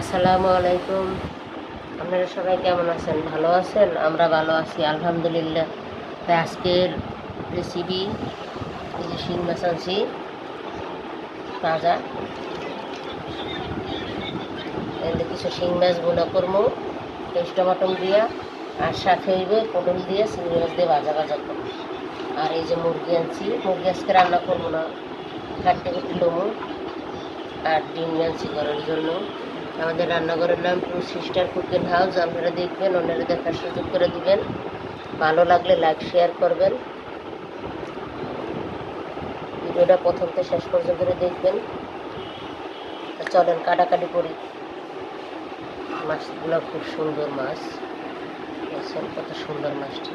আসসালামু আলাইকুম আপনারা সবাই কেমন আছেন? ভালো আছেন? আমরা ভালো আছি, আলহামদুলিল্লাহ। তাই আজকের রেসিপি এই যে শিং মাছ আনছি তাজা কিছু শিং মাছ বোনা করব, পেস্ট দিয়া, আর সাথে হইবে পটল দিয়ে চিংড়ি মাছ দিয়ে ভাজা ভাজা করব। আর এই যে মুরগি আনছি, মুরগি আজকে রান্না করব না। কাটতে কুটি লমু আর ডিম আনছি করার জন্য। আমাদের রান্নাঘরের নাম টু সিস্টার কুকিং হাউস আপনারা দেখবেন, ওনারা দেখার সুযোগ করে দিবেন। ভালো লাগলে লাইক শেয়ার করবেন। ভিডিওটা প্রথম থেকে শেষ পর্যন্ত দেখবেন। চলেন, কাটাকাটি করি। মাছগুলো খুব সুন্দর মাছ। কত সুন্দর মাছটি।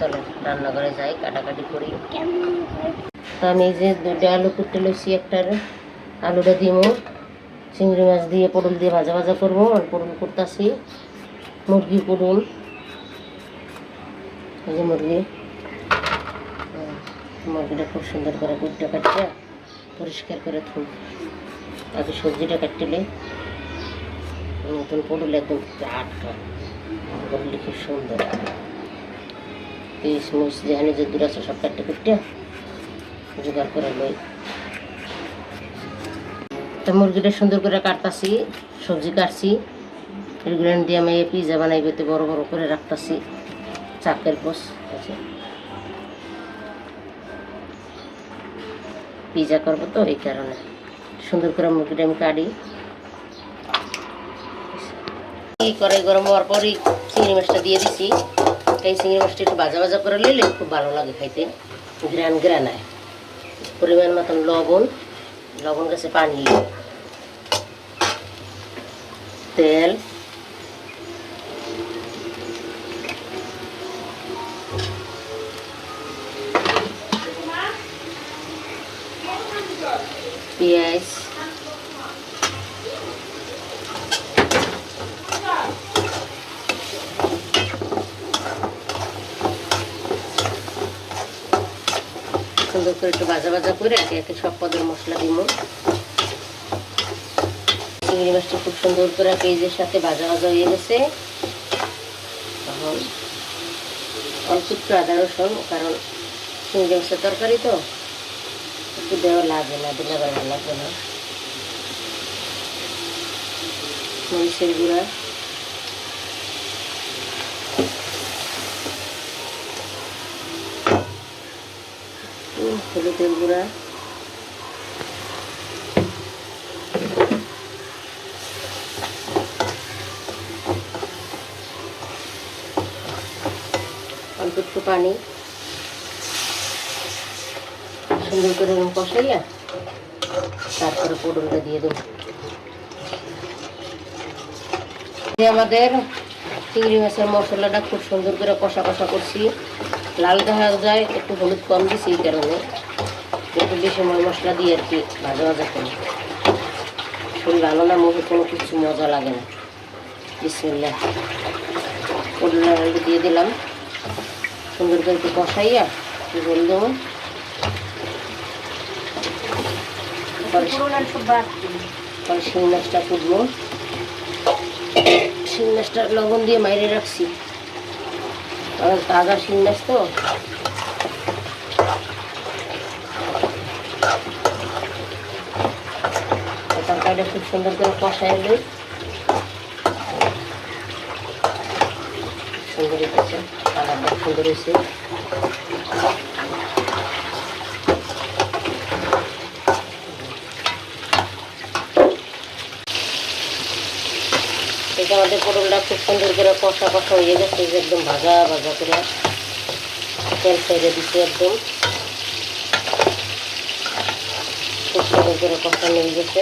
তো চলেন রান্নাঘরে যাই কাটাকাটি করি। তো আমি এই যে দুটো আলু কুটতে লইছি একটার আলুটা দিমু। চিংড়ি মাছ দিয়ে পটল দিয়ে ভাজা ভাজা করব আর পটল করতেছি মুরগি পটল এই যে মুরগি। মুরগিটা খুব সুন্দর করে কুটটা কাটতে পরিষ্কার করে থুম আগে সবজিটা কাটলে নতুন পটল একদম আটকা। পটল খুব সুন্দর। পিস মুস যেখানে যে দূর আছে সব কাটতে কুটতে জোগাড় করে লই। তো মুরগিটা সুন্দর করে কাটতাছি, সবজি কাটছি। এগুলো দিয়ে আমি পিজা বানাই পেতে বড় বড় করে রাখতাছি, চাকের পোস আছে। পিজা করব তো এই কারণে। সুন্দর করে মুরগিটা আমি কাটি। করে গরম হওয়ার পরই চিংড়ি মাছটা দিয়ে দিছি। এই চিংড়ি মাছটা একটু ভাজা ভাজা করে নিলে খুব ভালো লাগে খাইতে। গ্রান গ্রানায় পরিমাণ মতন লবণ লবণ গাছে পানি। তেল। পেঁয়াজ সুন্দর করে একটু ভাজা ভাজা করে একে একে সব পদের মশলা দিব। চিংড়ি মাছটা খুব সুন্দর করে পেঁয়াজের সাথে ভাজা ভাজা হয়ে গেছে। অল্প একটু আদা রসুন, কারণ চিংড়ি মাছের তরকারি তো, একটু দেওয়া লাগে না, দিলে আবার ভালো লাগবে না। মরিচের গুঁড়া। হলুদের গুঁড়া। অল্প একটু পানি। সুন্দর করে এরকম কষাইয়া তারপরে পটলটা দিয়ে দেবো। আমাদের চিংড়ি মাছের মশলাটা খুব সুন্দর করে কষা কষা করছি। লাল দেখা যায়, একটু হলুদ কম দিছি এই কারণে। একটু বেশি মশলা দিয়ে আর কি ভাজা ভাজা করি। শরীর ভালো না মুখে কোনো কিছু মজা লাগে না। বিসমিল্লাহ। পটল আলু দিয়ে দিলাম। সুন্দর করে একটু কষাইয়া জল দেবো। শিং মাছটা কুটবো। শিং মাছটা লবণ দিয়ে মাইরে রাখছি। কারণ তাজা শিং মাছ তো। তরকারিটা খুব সুন্দর করে কষাই দিই সুন্দর কালারটা সুন্দর হয়েছে। আমাদের পটলটা খুব সুন্দর করে কষা কষা হয়ে গেছে একদম ভাজা ভাজা করে তেল ছেড়ে দিচ্ছি একদম। খুব সুন্দর করে কষা নিয়ে গেছে।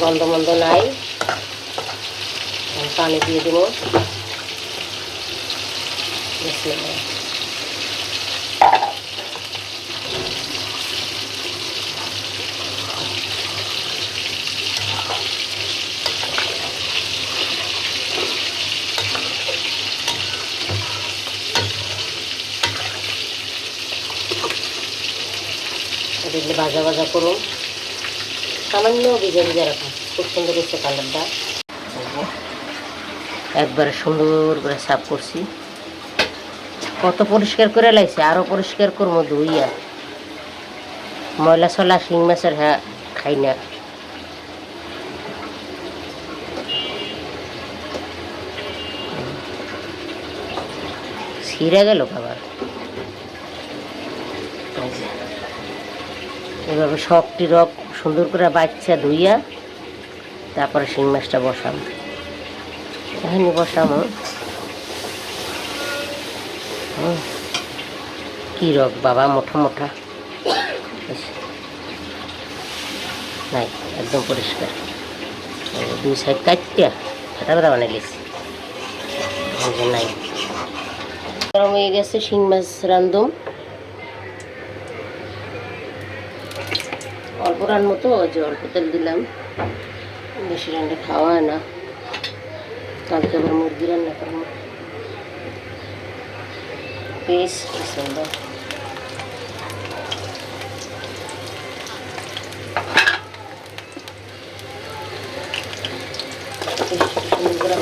গন্ধ মন্ধ নাই পানি দিয়ে দেবো। এগুলো ভাজা ভাজা করুন। সামান্য ভিজা ভিজা রাখুন। খুব সুন্দর হচ্ছে কালারটা। একবারে সুন্দর করে সাফ করছি। কত পরিষ্কার করে লাইছে, আরও পরিষ্কার করব ধুইয়া ময়লা সলা শিং মাছের হ্যাঁ খাই না। ছিঁড়ে গেল খাবার। এভাবে সবটি রক সুন্দর করে বাচ্চা ধুইয়া তারপরে শিং মাছটা বসাম। এখানে বসামো। কি রক বাবা, মোটা মোটা। নাই, একদম পরিষ্কার। দুই সাইড কাটিয়া ফাটা ফাটা বানাই গেছি নাই। গরম হয়ে গেছে, শিং মাছ রান্ধুম। রান মতো যে অল্প তেল দিলাম বেশি রান্না খাওয়া হয় না কালকে আবার মুরগি রান্না করব পিস সুন্দর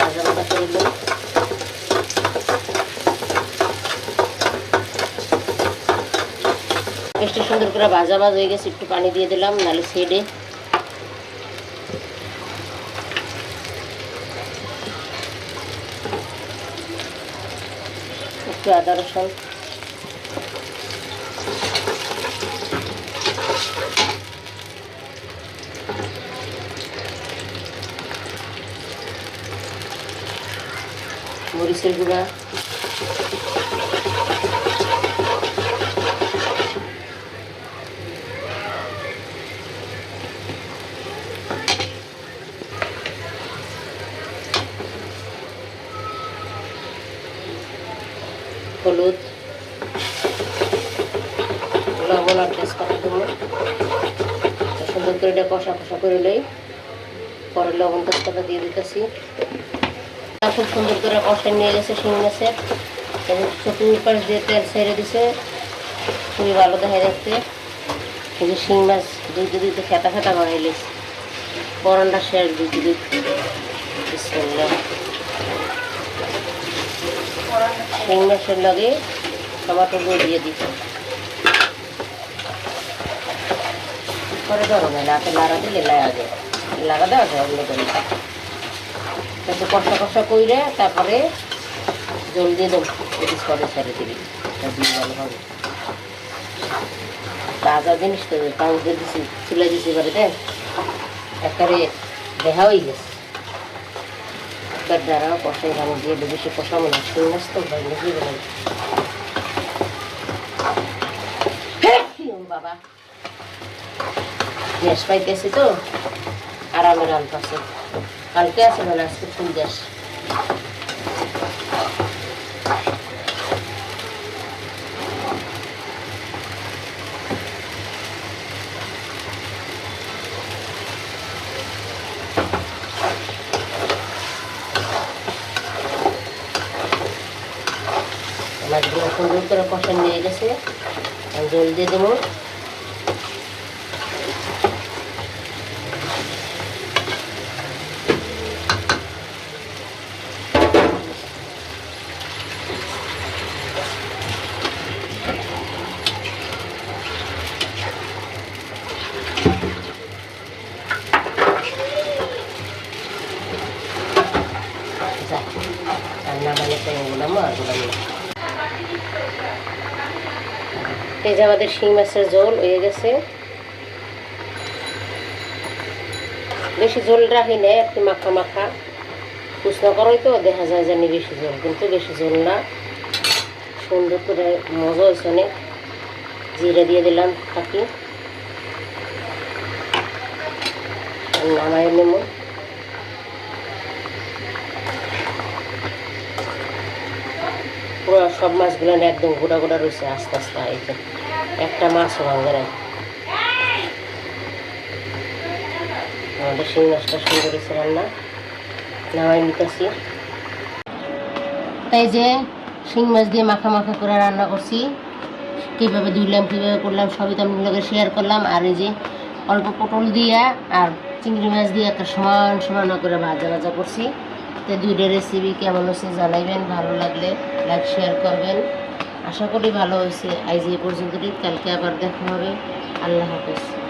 ভাজা ভাজা করে দিলাম পেস্টটা সুন্দর করে ভাজা ভাজা হয়ে গেছে, একটু পানি দিয়ে দিলাম, নাহলে সেডে একটু আদা, রসুন। মরিচের গুঁড়া। হলুদ লবণ আর তেজপাতা দেবো। সুন্দর করে এটা কষা কষা করে লই পরে লবণ তেজপাতা দিয়ে দিতেছি। খুব সুন্দর করে কষা নিয়ে গেছে শিং মাছের এবং চতুর পাশ দিয়ে তেল ছেড়ে দিছে। খুবই ভালো দেখা যাচ্ছে। এই শিং মাছ দুইতে দুইতে খেতা খেতা বানাইলিস পরানটা শেষ দুইতে দুইতে বিসমিল্লাহ। শিং মাছের লগে টমাটো গুঁড়ো দিয়ে দিই পরে ধরো না লাতে লাড়া দিলে লাগা। যায় লাগা দেওয়া যায় অন্য করে একটু কষা কষা কইরে তারপরে জল দিয়ে দেবো সরে ছেড়ে দিবি ভালো হবে। তাজা জিনিস তো দিয়ে দিছি তুলে দিছি বাড়িতে একেবারে দেখা হয়ে গেছে। তার দ্বারা কষাই ভালো দিয়ে সে কষাবো না শিং মাছ তো ভাই নাকি বলেন বাবা? গ্যাস পাইতেছি তো? আরামে রান্তাছে কালকে আছে মানে আজকে ফুল গ্যাস মাছগুলো সুন্দর করে কষা নিয়ে গেছে আমি জল দিয়ে দেবো যাক, রান্না মানে তো এগুলাম আর গুলাম এই যে আমাদের শিং মাছের ঝোল হয়ে গেছে। বেশি ঝোল রাখি না একটু মাখা মাখা। উষ্ণ করাই তো, দেখা যায় জানি বেশি ঝোল, কিন্তু বেশি ঝোল না। সুন্দর করে মজা হয়েছে অনেক। জিরে দিয়ে দিলাম থাকি। নামায় নেব। সব মাছগুলো একদম গোটা গোটা রয়েছে, আস্তে আস্তে একটা মাছও ভাঙবে না আমাদের শিং মাছটা সুন্দর হয়েছে রান্না। নামাই এই যে শিং মাছ দিয়ে মাখা মাখা করে রান্না করছি। কীভাবে ধুইলাম, কীভাবে করলাম, সবই তো লগে শেয়ার করলাম। আর এই যে অল্প পটল দিয়া আর চিংড়ি মাছ দিয়ে একটা সমান সমান করে ভাজা ভাজা করছি। তো দুইটা রেসিপি কেমন হয়েছে জানাইবেন, ভালো লাগলে লাইক শেয়ার করবেন। আশা করি ভালো হয়েছে। আজ এই পর্যন্তই, কালকে আবার দেখা হবে। আল্লাহ হাফেজ।